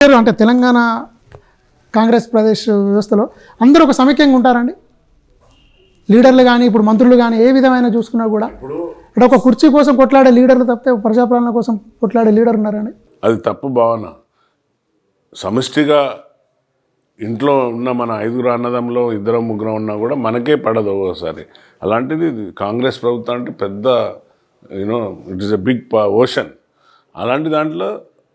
అంటే తెలంగాణ కాంగ్రెస్ ప్రదేశ్ వ్యవస్థలో అందరూ ఒక సమైక్యంగా ఉంటారండి. లీడర్లు కానీ ఇప్పుడు మంత్రులు కానీ ఏ విధమైన చూసుకున్నా కూడా ఇక్కడ ఒక కుర్చీ కోసం కొట్లాడే లీడర్లు తప్పితే ప్రజాపాలన కోసం కొట్లాడే లీడర్ ఉన్నారండి. అది తప్పు భావన. సమిష్టిగా ఇంట్లో ఉన్న మన ఐదుగురు అన్నదమ్ములో ఇద్దరు ముగ్గురు ఉన్నా కూడా మనకే పడదు ఒకసారి అలాంటిది కాంగ్రెస్ ప్రభుత్వం అంటే పెద్ద you know it is a big ocean అలాంటి దాంట్లో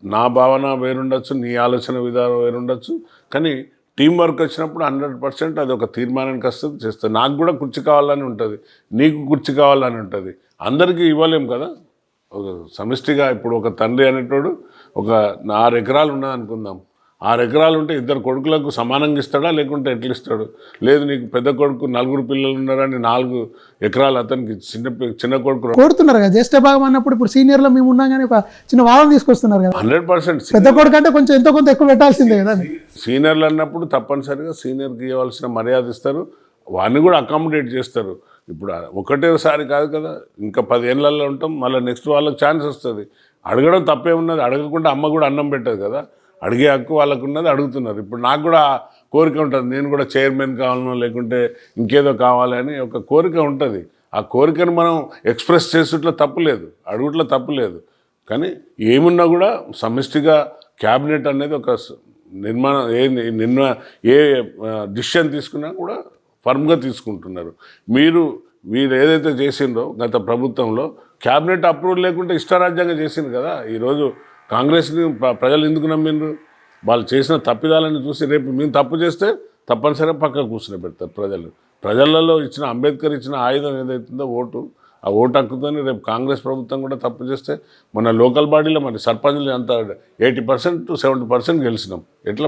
నా భావన వేరుండొచ్చు నీ ఆలోచన విధానం వేరుండొచ్చు కానీ టీం వర్క్ వచ్చినప్పుడు హండ్రెడ్ పర్సెంట్ అది ఒక తీర్మానానికి వస్తుంది చేస్తుంది. నాకు కూడా కుర్చీ కావాలని ఉంటుంది నీకు కుర్చీ కావాలని ఉంటుంది. అందరికీ ఇవ్వలేం కదా? ఒక సమిష్టిగా ఇప్పుడు ఒక తండ్రి అనేటోడు ఒక ఆరు ఎకరాలు ఉన్నదనుకుందాం. ఆరు ఎకరాలు ఉంటే ఇద్దరు కొడుకులకు సమానంగా ఇస్తాడా? లేకుంటే ఎట్లా ఇస్తాడు? లేదు నీకు పెద్ద కొడుకు నలుగురు పిల్లలు ఉన్నారని నాలుగు ఎకరాలు అతనికి చిన్న చిన్న కొడుకు కోరుతున్నారు కదా జ్యేష్ఠ భాగం అన్నప్పుడు ఇప్పుడు సీనియర్లో మేము ఉన్నాం కానీ ఒక చిన్న వాదన తీసుకొస్తున్నారు కదా. హండ్రెడ్ పర్సెంట్ పెద్ద కొడుకు అంటే కొంచెం ఎంతో కొంత ఎక్కువ పెట్టాల్సిందే కదా. సీనియర్లు అన్నప్పుడు తప్పనిసరిగా సీనియర్కి ఇవ్వాల్సిన మర్యాద ఇస్తారు. వాడిని కూడా అకామిడేట్ చేస్తారు. ఇప్పుడు ఒకటేసారి కాదు కదా ఇంకా పదేళ్ళల్లో ఉంటాం మళ్ళీ నెక్స్ట్ వాళ్ళకి ఛాన్స్ వస్తుంది. అడగడం తప్పే ఉన్నది అడగకుండా అమ్మ కూడా అన్నం పెట్టదు కదా. అడిగే హక్కు వాళ్ళకు ఉన్నది అడుగుతున్నారు. ఇప్పుడు నాకు కూడా కోరిక ఉంటుంది. నేను కూడా చైర్మన్ కావాలనో లేకుంటే ఇంకేదో కావాలని ఒక కోరిక ఉంటుంది. ఆ కోరికను మనం ఎక్స్ప్రెస్ చేసేట్లో తప్పులేదు అడుగుట్లో తప్పులేదు కానీ ఏమున్నా కూడా సమిష్టిగా క్యాబినెట్ అనేది ఒక నిర్మాణం ఏ నిర్మ ఏ డిసిషన్ తీసుకున్నా కూడా ఫర్మ్గా తీసుకుంటున్నారు. మీరు మీరు ఏదైతే చేసిందో గత ప్రభుత్వంలో క్యాబినెట్ అప్రూవల్ లేకుంటే ఇష్టారాజ్యంగా చేసింది కదా. ఈరోజు కాంగ్రెస్ని ప్రజలు ఎందుకు నమ్మిండ్రు? వాళ్ళు చేసిన తప్పిదాలని చూసి రేపు మేము తప్పు చేస్తే తప్పనిసరిగా పక్కకు కూర్చుని పెడతారు ప్రజలు. ప్రజలలో ఇచ్చిన అంబేద్కర్ ఇచ్చిన ఆయుధం ఏదైతుందో ఓటు ఆ ఓటు హక్కుతోని రేపు కాంగ్రెస్ ప్రభుత్వం కూడా తప్పు చేస్తే మన లోకల్ బాడీలో మరి సర్పంచ్లు అంత eighty percent to seventy percent గెలిచినాం. ఎట్లా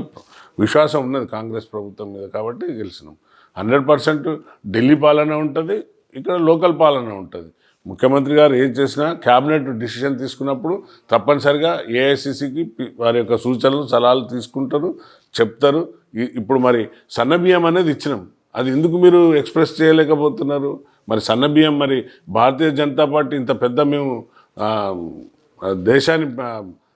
విశ్వాసం ఉన్నది కాంగ్రెస్ ప్రభుత్వం మీద కాబట్టి గెలిచినాం. హండ్రెడ్ పర్సెంట్ ఢిల్లీ పాలన ఉంటుంది ఇక్కడ లోకల్ పాలన ఉంటుంది. ముఖ్యమంత్రి గారు ఏం చేసినా క్యాబినెట్ డిసిషన్ తీసుకున్నప్పుడు తప్పనిసరిగా ఏఐసిసికి వారి యొక్క సూచనలు సలహాలు తీసుకుంటారు చెప్తారు. ఇ- ఇప్పుడు మరి సన్నబియ్యం అనేది ఇచ్చినాం. అది ఎందుకు మీరు ఎక్స్ప్రెస్ చేయలేకపోతున్నారు? మరి సన్నబియ్యం మరి భారతీయ జనతా పార్టీ ఇంత పెద్ద మేము దేశాన్ని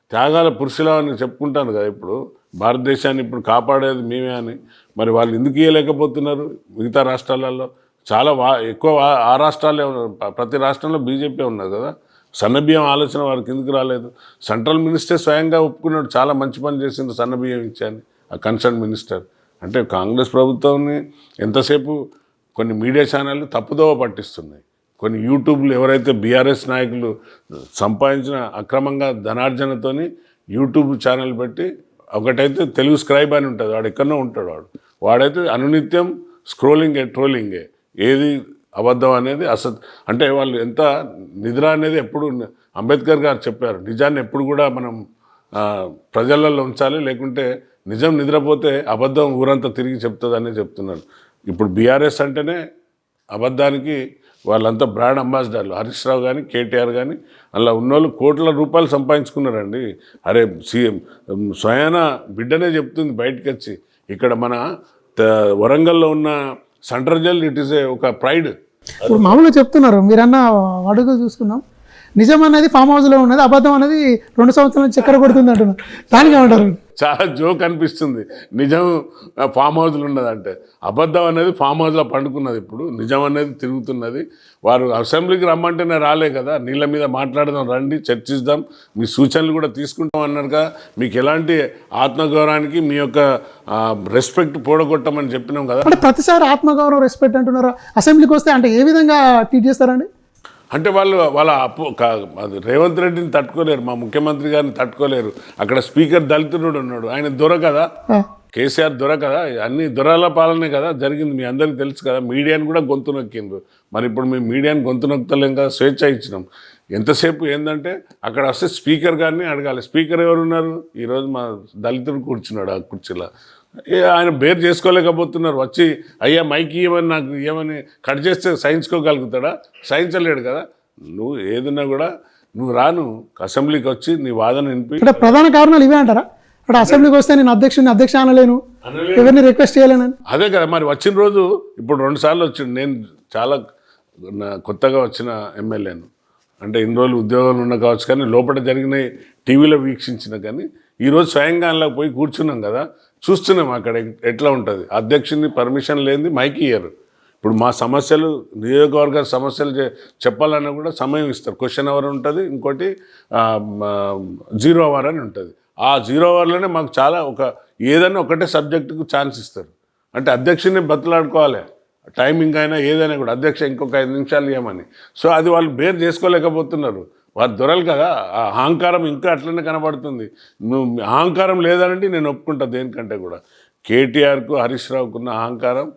త్యాగాల పురుషులా అని చెప్పుకుంటాను కదా ఇప్పుడు. భారతదేశాన్ని ఇప్పుడు కాపాడేది మేమే అని. మరి వాళ్ళు ఎందుకు ఇవ్వలేకపోతున్నారు మిగతా రాష్ట్రాలలో చాలా వా ఎక్కువ ఆ రాష్ట్రాలే ప్రతి రాష్ట్రంలో బీజేపీ ఉన్నది కదా. సన్నబియ్యం ఆలోచన వారికి ఎందుకు రాలేదు. సెంట్రల్ మినిస్టర్ స్వయంగా ఒప్పుకున్నాడు చాలా మంచి పని చేసిండు సన్నబియ్యం ఇచ్చాను ఆ కన్సర్న్ మినిస్టర్. అంటే కాంగ్రెస్ ప్రభుత్వాన్ని ఎంతసేపు కొన్ని మీడియా ఛానళ్ళు తప్పుదోవ పట్టిస్తున్నాయి. కొన్ని యూట్యూబ్లు ఎవరైతే బీఆర్ఎస్ నాయకులు సంపాదించిన అక్రమంగా ధనార్జనతోని యూట్యూబ్ ఛానల్ పెట్టి ఒకటైతే తెలుగు స్క్రైబ్ అని ఉంటుంది వాడు ఎక్కడో ఉంటాడు వాడు. వాడైతే అనునిత్యం స్క్రోలింగే ట్రోలింగే. ఏది అబద్ధం అనేది అసత్ అంటే వాళ్ళు ఎంత నిద్ర అనేది ఎప్పుడు అంబేద్కర్ గారు చెప్పారు. నిజాన్ని ఎప్పుడు కూడా మనం ప్రజలలో ఉంచాలి లేకుంటే నిజం నిద్రపోతే అబద్ధం ఊరంతా తిరిగి చెప్తుందని చెప్తున్నారు. ఇప్పుడు బీఆర్ఎస్ అంటేనే అబద్ధానికి వాళ్ళంతా బ్రాండ్ అంబాసిడర్లు. హరీష్ రావు కానీ కేటీఆర్ కానీ అలా ఉన్నోళ్ళు కోట్ల రూపాయలు సంపాదించుకున్నారండి. అరే సీఎం స్వయాన బిడ్డనే చెప్తుంది బయటకు వచ్చి ఇక్కడ మన త- వరంగల్లో ఉన్న central jail it is a ఒక ప్రైడ్. ఇప్పుడు మామూలుగా చెప్తున్నారు. మీరన్నా అడుగు చూసుకున్నాం నిజం అనేది ఫామ్ హౌస్లో ఉన్నది అబద్ధం అనేది రెండు సంవత్సరాల చక్కెర కొడుతుంది అంటున్నారు దానికి ఏమంటారు? చాలా జోక్ అనిపిస్తుంది. నిజం ఫామ్ హౌస్లో ఉన్నదంటే. అబద్ధం అనేది ఫామ్ హౌస్లో పండుకున్నది ఇప్పుడు. నిజం అనేది తిరుగుతున్నది. వారు అసెంబ్లీకి రమ్మంటేనే రాలే కదా. నీళ్ళ మీద మాట్లాడదాం రండి చర్చిద్దాం. మీ సూచనలు కూడా తీసుకుంటాం అన్నారు కదా మీకు ఎలాంటి ఆత్మగౌరవానికి మీ యొక్క రెస్పెక్ట్ పోడగొట్టమని చెప్పినాం కదా. అంటే ప్రతిసారి ఆత్మగౌరవం రెస్పెక్ట్ అంటున్నారు? అసెంబ్లీకి వస్తే అంటే ఏ విధంగా ట్రీట్ చేస్తారండి? అంటే వాళ్ళు వాళ్ళ అప్పు రేవంత్ రెడ్డిని తట్టుకోలేరు మా ముఖ్యమంత్రి గారిని తట్టుకోలేరు. అక్కడ స్పీకర్ దళితుడు ఉన్నాడు. ఆయన దొర కదా? కేసీఆర్ దొర కదా? అన్ని దొరల పాలనే కదా జరిగింది. మీ అందరికీ తెలుసు కదా మీడియాని కూడా గొంతు నొక్కిండ్రు. మరి ఇప్పుడు మేము మీడియాని గొంతు నొక్కలేం కదా? స్వేచ్ఛ ఇచ్చినాం. ఎంతసేపు ఏంటంటే అక్కడ వస్తే స్పీకర్ గారిని అడగాలి. స్పీకర్ ఎవరు ఉన్నారు ఈరోజు మా దళితుడు కూర్చున్నాడు ఆ కుర్చీలో. ఆయన బేర్ చేసుకోలేకపోతున్నారు. వచ్చి అయ్యా మైక్ ఇవ్వమని నాకు ఇవ్వమని కట్ చేస్తే సహించుకోగలుగుతాడా సహించలేడు కదా. నువ్వు ఏదన్నా కూడా నువ్వు రాను. అసెంబ్లీకి వచ్చి నీ వాదన వినిపి అంటే ప్రధాన కారణాలు ఇవే అంటారా? అంటే అసెంబ్లీకి వస్తే నేను అధ్యక్షుడిని అధ్యక్ష అనలేను. ఎవరిని రిక్వెస్ట్ చేయలేనని అదే కదా మరి వచ్చిన రోజు ఇప్పుడు రెండు సార్లు వచ్చిండు. నేను చాలా కొత్తగా వచ్చిన ఎమ్మెల్యేను. అంటే ఇన్ని రోజులు ఉద్యోగాలు ఉన్న కావచ్చు కానీ లోపల జరిగిన టీవీలో వీక్షించిన కానీ ఈరోజు స్వయంగా పోయి కూర్చున్నాం కదా. చూస్తున్నాం అక్కడ ఎట్లా ఉంటుంది. అధ్యక్షుని పర్మిషన్ లేనిది మైక్ ఇయ్యరు. ఇప్పుడు మా సమస్యలు నియోజకవర్గ సమస్యలు చెప్పాలన్నా కూడా సమయం ఇస్తారు. క్వశ్చన్ అవర్ ఉంటుంది ఇంకోటి జీరో అవర్ అని ఉంటుంది. ఆ జీరో అవర్లోనే మాకు చాలా ఒక ఏదైనా ఒకటే సబ్జెక్టుకు ఛాన్స్ ఇస్తారు. అంటే అధ్యక్షుని బతులాడుకోవాలి. టైమింగ్ అయినా ఏదైనా కూడా అధ్యక్ష ఇంకొక ఐదు నిమిషాలు ఇవ్వమని సో అది వాళ్ళు బేర్ చేసుకోలేకపోతున్నారు. వారు దొరలు కదా ఆ అహంకారం ఇంకా అట్లనే కనబడుతుంది. నువ్వు అహంకారం లేదనంటే నేను ఒప్పుకుంటా దేనికంటే కూడా. కేటీఆర్కు హరీష్ రావుకున్న అహంకారం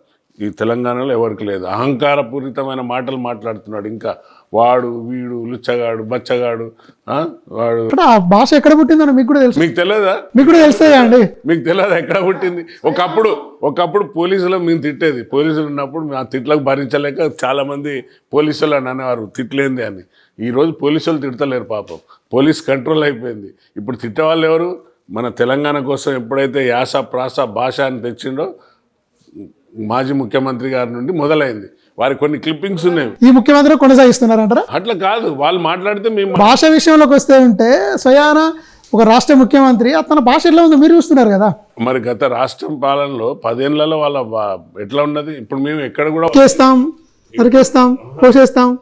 ఈ తెలంగాణలో ఎవరికి లేదు. అహంకారపూరితమైన మాటలు మాట్లాడుతున్నాడు. ఇంకా వాడు వీడు లుచ్చగాడు బచ్చగాడు ఆ? వాడు ఆ భాష ఎక్కడ పుట్టిందని మీకు కూడా తెలుసు. మీకు తెలియదా మీకు కూడా తెలుస్తాయా అండి? మీకు తెలియదు ఎక్కడ పుట్టింది? ఒకప్పుడు ఒకప్పుడు పోలీసులు మేము తిట్టేది. పోలీసులు ఉన్నప్పుడు మా తిట్లకు భరించలేక చాలామంది పోలీసులు అని అనేవారు. తిట్లేంది అని. ఈరోజు పోలీసులు తిడతలేరు పాపం. పోలీస్ కంట్రోల్ అయిపోయింది. ఇప్పుడు తిట్టేవాళ్ళు ఎవరు? మన తెలంగాణ కోసం ఎప్పుడైతే యాస ప్రాస భాష అని తెచ్చిండో మాజీ ముఖ్యమంత్రి గారి నుండి మొదలైంది. వారి కొన్ని క్లిప్పింగ్స్ ఉన్నాయి. ఈ ముఖ్యమంత్రి కొనసాగిస్తున్నారంటారా? అట్లా కాదు. వాళ్ళు మాట్లాడితే మేము భాష విషయంలోకి వస్తే ఉంటే స్వయాన ఒక రాష్ట్ర ముఖ్యమంత్రి తన భాష ఎట్లా ఉందో మీరు చూస్తున్నారు కదా. మరి గత రాష్ట్రం పాలనలో పదేళ్ళలో వాళ్ళ ఎట్లా ఉన్నది? ఇప్పుడు మేము ఎక్కడ కూడా కేస్తాం నరికేస్తాం కోసేస్తాం.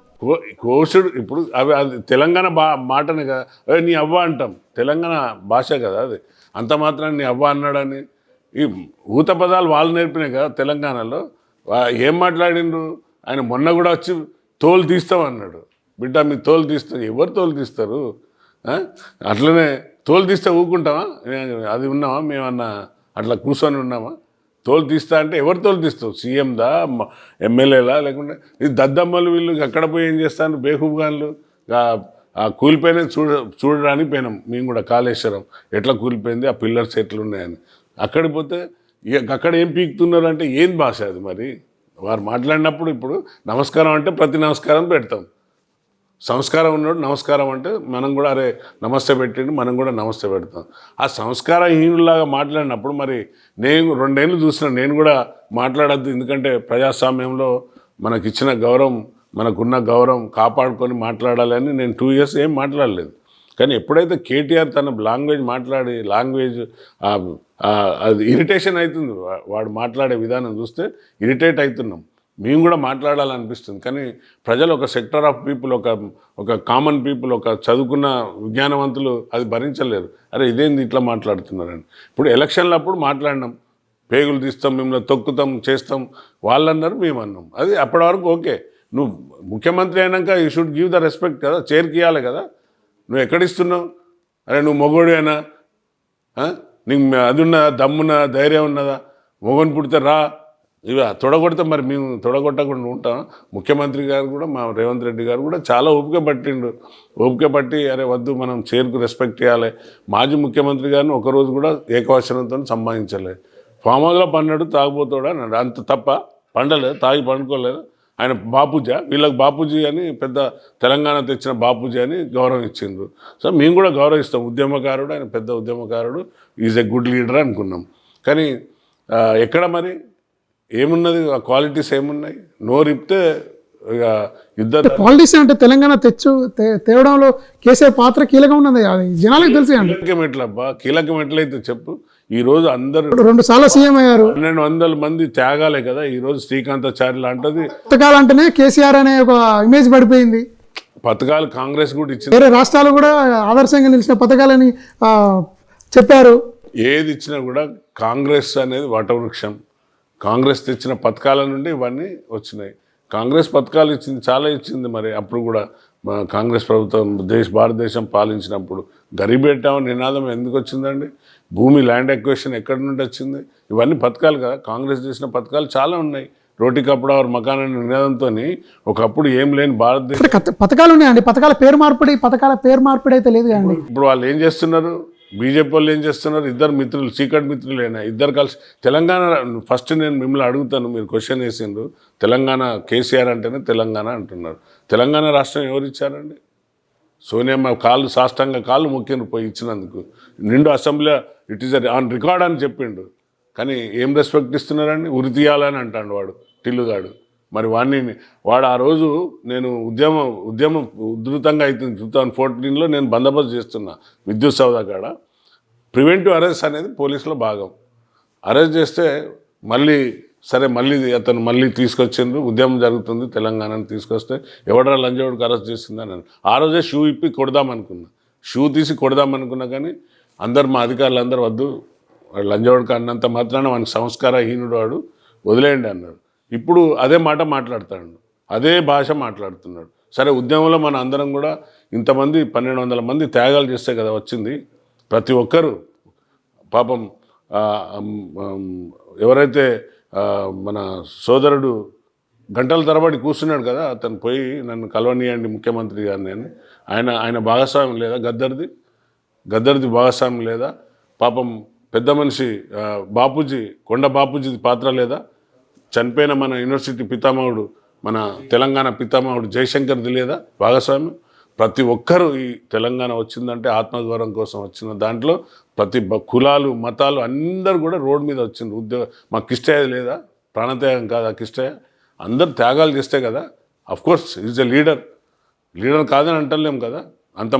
కోసుడు ఇప్పుడు అవి అది తెలంగాణ బా మాటనే కదా. నీ అవ్వ అంటాం. తెలంగాణ భాష కదా అది. అంత మాత్రం నీ అవ్వ అన్నాడని ఈ ఊత పదాలు వాళ్ళు నేర్పినాయి కదా తెలంగాణలో. ఏం మాట్లాడిండ్రు? ఆయన మొన్న కూడా వచ్చి తోలు తీస్తామన్నాడు బిడ్డ మీ తోలు తీస్తాం ఎవరు తోలు తీస్తారు? అట్లనే తోలు తీస్తే ఊకుంటామా అది ఉన్నామా మేమన్నా అట్లా కూర్చొని ఉన్నామా? తోలు తీస్తా అంటే ఎవరు తోలు తీస్తావు సీఎందా? ఎమ్మెల్యేలా? లేకుంటే ఇది దద్దమ్మలు వీళ్ళు ఎక్కడ పోయి ఏం చేస్తాను బేహుబ్గాన్లు? ఆ కూలిపోయిన చూడ చూడడానికి పోయినాం. మేము కూడా కాళేశ్వరం. ఎట్లా కూలిపోయింది? ఆ పిల్లర్స్ ఎట్లున్నాయని అక్కడికి పోతే ఇక అక్కడ ఏం పీకుతున్నారు అంటే ఏం భాష అది మరి? వారు మాట్లాడినప్పుడు ఇప్పుడు నమస్కారం అంటే ప్రతి నమస్కారం పెడతాం. సంస్కారం ఉన్నాడు నమస్కారం అంటే మనం కూడా అరే నమస్తే పెట్టండి మనం కూడా నమస్తే పెడతాం. ఆ సంస్కారహీనులాగా మాట్లాడినప్పుడు మరి నేను రెండేళ్ళు చూసిన నేను కూడా మాట్లాడద్దు ఎందుకంటే ప్రజాస్వామ్యంలో మనకి ఇచ్చిన గౌరవం మనకున్న గౌరవం కాపాడుకొని మాట్లాడాలి అని నేను టూ ఇయర్స్ ఏం మాట్లాడలేదు. కానీ ఎప్పుడైతే కేటీఆర్ తన లాంగ్వేజ్ మాట్లాడి లాంగ్వేజ్ అది ఇరిటేషన్ అవుతుంది వాడు మాట్లాడే విధానం చూస్తే ఇరిటేట్ అవుతున్నాం మేము కూడా మాట్లాడాలనిపిస్తుంది. కానీ ప్రజలు ఒక సెక్టర్ ఆఫ్ పీపుల్ ఒక ఒక కామన్ పీపుల్ ఒక చదువుకున్న విజ్ఞానవంతులు అది భరించలేరు. అరే ఇదేంది ఇట్లా మాట్లాడుతున్నారని. ఇప్పుడు ఎలక్షన్లప్పుడు మాట్లాడినాం. పేగులు తీస్తాం మిమ్మల్ని తొక్కుతాం చేస్తాం. వాళ్ళన్నారు మేము అన్నాం అది అప్పటి వరకు ఓకే. నువ్వు ముఖ్యమంత్రి అయినాక you should give the respect కదా చేరికి ఇవ్వాలి కదా. నువ్వు ఎక్కడిస్తున్నావు అరే నువ్వు మొగోడేనా? ఆ? నీకు అది ఉన్నదా దమ్మున్న ధైర్యం ఉన్నదా? మొగని పుడితే రా. ఇవి తొడగొడితే మరి మేము తొడగొట్టకుండా ఉంటాం. ముఖ్యమంత్రి గారు కూడా మా రేవంత్ రెడ్డి గారు కూడా చాలా ఓపిక పట్టిండు. ఓపిక పట్టి అరే వద్దు మనం చేరుకు రెస్పెక్ట్ చేయాలి మాజీ ముఖ్యమంత్రి గారిని ఒకరోజు కూడా ఏకవచనంతో సంపాదించలేదు. ఫామ్ హౌస్లో పన్నాడు తాగిపోతాడు అన్నాడు అంత తప్ప పండలేదు తాగి పండుకోలేదు. ఆయన బాపూజా వీళ్ళకి బాపూజీ అని పెద్ద తెలంగాణ తెచ్చిన బాపూజీ అని గౌరవం ఇచ్చిండ్రు. సో మేము కూడా గౌరవిస్తాం. ఉద్యమకారుడు ఆయన పెద్ద ఉద్యమకారుడు. ఈజ్ ఎ గుడ్ లీడర్ అనుకున్నాం. కానీ ఎక్కడ మరి? ఏమున్నది? ఆ క్వాలిటీస్ ఏమున్నాయి? నోరిప్తే ఇద్దరు పాలిటిక్స్ అంటే తెలంగాణ తెచ్చు తేవడంలో కేసీఆర్ పాత్ర కీలకం ఉన్నది. అది జనాలకు తెలిసి కీలకం ఎట్లబ్బా? కీలకం ఎట్లయితే చెప్పు. ఈరోజు అందరు రెండు సార్లు సీఎం అయ్యారు. పన్నెండు వందల మంది త్యాగాలే కదా. ఈరోజు శ్రీకాంతాచారి లాంటిది పుస్తకాలంటేనే కేసీఆర్ అనే ఒక ఇమేజ్ పడిపోయింది. పథకాలు కాంగ్రెస్ కూడా ఇచ్చింది. వేరే రాష్ట్రాలు కూడా ఆదర్శంగా నిలిచిన పథకాలని చెప్పారు. ఏది ఇచ్చినా కూడా కాంగ్రెస్ అనేది వటవృక్షం. కాంగ్రెస్ తెచ్చిన పథకాల నుండి ఇవన్నీ వచ్చినాయి. కాంగ్రెస్ పథకాలు ఇచ్చింది చాలా ఇచ్చింది మరి. అప్పుడు కూడా కాంగ్రెస్ ప్రభుత్వం దేశ భారతదేశం పాలించినప్పుడు గరీబ్ పెట్టామని నినాదం ఎందుకు వచ్చిందండి? భూమి ల్యాండ్ ఎక్వేషన్ ఎక్కడి నుండి వచ్చింది? ఇవన్నీ పథకాలు కదా. కాంగ్రెస్ చేసిన పథకాలు చాలా ఉన్నాయి. రోటీ కప్పుడవర్ మకాన్ అనే నినాదంతో ఒకప్పుడు ఏం లేని భారతదేశం పథకాలు ఉన్నాయండి. పథకాల పేరు మార్పిడి పథకాల పేరు మార్పిడి అయితే లేదు కదండి. ఇప్పుడు వాళ్ళు ఏం చేస్తున్నారు? బీజేపీ వాళ్ళు ఏం చేస్తున్నారు? ఇద్దరు మిత్రులు సీక్రెట్ మిత్రులైనా? ఇద్దరు కలిసి తెలంగాణ ఫస్ట్ నేను మిమ్మల్ని అడుగుతాను మీరు క్వశ్చన్ వేసిండ్రు. తెలంగాణ కేసీఆర్ అంటేనే తెలంగాణ అంటున్నారు. తెలంగాణ రాష్ట్రం ఎవరు ఇచ్చారండి? సోనియమ్మ కాళ్ళు సాష్టంగా కాళ్ళు మొక్కిండ్రు పోయి ఇచ్చినందుకు. నిండు assembly it is on record అని చెప్పిండు. కానీ ఏం రెస్పెక్ట్ ఇస్తున్నారండి? ఉరి తీయాలని అంటాడు వాడు టిల్లుగాడు. మరి వాడిని వాడు ఆ రోజు నేను ఉద్యమం ఉద్యమం ఉధృతంగా అవుతుంది టూ థౌజండ్ ఫోర్టీన్లో నేను బందోబస్తు చేస్తున్నా విద్యుత్ సౌదా కాడ. ప్రివెంటివ్ అరెస్ట్ అనేది పోలీసులో భాగం. అరెస్ట్ చేస్తే మళ్ళీ సరే మళ్ళీ అతను మళ్ళీ తీసుకొచ్చిండ్రు ఉద్యమం జరుగుతుంది తెలంగాణను తీసుకొస్తే ఎవడరా లంజోడికి అరెస్ట్ చేసిందని ఆ రోజే షూ ఇప్పి కొడదామనుకున్నా షూ తీసి కొడదామనుకున్నా కానీ అందరు మా అధికారులు అందరు వద్దు వాడు లంజోడికి అన్నంత మాత్రాన వానికి సంస్కారహీనుడు వాడు వదిలేయండి అన్నాడు. ఇప్పుడు అదే మాట మాట్లాడతాడు. అదే భాష మాట్లాడుతున్నాడు. సరే ఉద్యమంలో మన అందరం కూడా ఇంతమంది పన్నెండు వందల మంది త్యాగాలు చేస్తే కదా వచ్చింది. ప్రతి ఒక్కరూ పాపం ఎవరైతే మన సోదరుడు గంటల తరబడి కూర్చున్నాడు కదా అతను పోయి నన్ను కలవనీయండి ముఖ్యమంత్రి గారిని అని. ఆయన ఆయన భాగస్వామ్యం లేదా? గద్దర్ది? గద్దర్ది భాగస్వామ్యం లేదా? పాపం పెద్ద మనిషి బాపూజీ కొండ బాపూజీ పాత్ర లేదా? చనిపోయిన మన యూనివర్సిటీ పితామహుడు మన తెలంగాణ పితామహుడు జయశంకర్ లేదా భాగస్వామి ప్రతి ఒక్కరూ ఈ తెలంగాణ వచ్చిందంటే ఆత్మగౌరవం కోసం వచ్చిన దాంట్లో ప్రతి బ- కులాలు మతాలు అందరూ కూడా రోడ్డు మీద వచ్చింది ఉద్యోగ మాకు కిష్టయ్య లేదా? ప్రాణత్యాగం కాదా కిష్టయ్య? అందరు త్యాగాలు చేస్తే కదా? Of course is a leader leader కాదని అంటలేం కదా? అంత